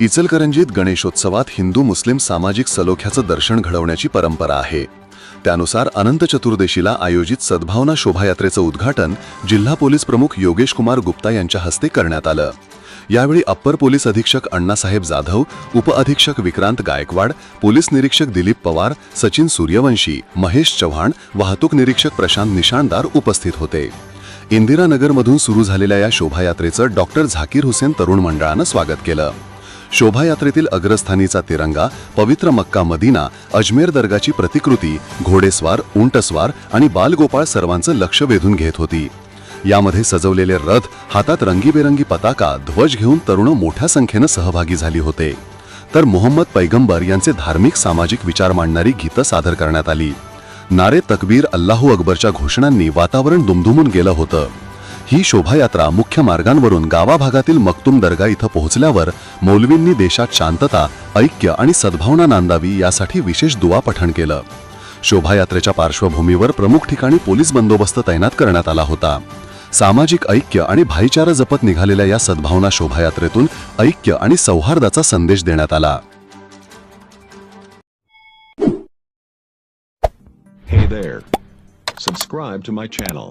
इचलकरंजीत गणेशोत्सवात हिंदू मुस्लिम सामाजिक सलोख्याचं दर्शन घडवण्याची परंपरा आहे. त्यानुसार अनंत चतुर्दशीला आयोजित सद्भावना शोभायात्रेचं उद्घाटन जिल्हा पोलीस प्रमुख योगेश कुमार गुप्ता यांच्या हस्ते करण्यात आलं. यावेळी अप्पर पोलीस अधीक्षक अण्णासाहेब जाधव उपअधीक्षक विक्रांत गायकवाड पोलीस निरीक्षक दिलीप पवार सचिन सूर्यवंशी महेश चव्हाण वाहतूक निरीक्षक प्रशांत निशाणदार उपस्थित होते. इंदिरानगरमधून सुरू झालेल्या या शोभायात्रेचं डॉक्टर झाकीर हुसेन तरुण मंडळानं स्वागत केलं. शोभायात्रेतील अग्रस्थानीचा तिरंगा पवित्र मक्का मदिना अजमेर दर्गाची प्रतिकृती घोडेस्वार उंटस्वार आणि बालगोपाळ सर्वांचं लक्ष वेधून घेत होती. यामध्ये सजवलेले रथ हातात रंगीबेरंगी पताका ध्वज घेऊन तरुण मोठ्या संख्येनं सहभागी झाली होते. तर मोहम्मद पैगंबर यांचे धार्मिक सामाजिक विचार मांडणारी गीतं सादर करण्यात आली. नारे तकबीर अल्लाहू अकबरच्या घोषणांनी वातावरण दुमधुमून गेलं होतं. ही शोभायात्रा मुख्य मार्गांवरून गावाभागातील मक्तुम दर्गा इथं पोहोचल्यावर मौलवींनी देशात शांतता ऐक्य आणि सद्भावना नांदावी यासाठी विशेष दुवा पठण केलं शोभायात्रेच्या पार्श्वभूमीवर प्रमुख ठिकाणी पोलीस बंदोबस्त तैनात करण्यात आला होता सामाजिक ऐक्य आणि भाईचारा जपत निघालेल्या या सद्भावना शोभायात्रेतून ऐक्य आणि सौहार्दाचा संदेश देण्यात आला Hey there. Subscribe to my channel.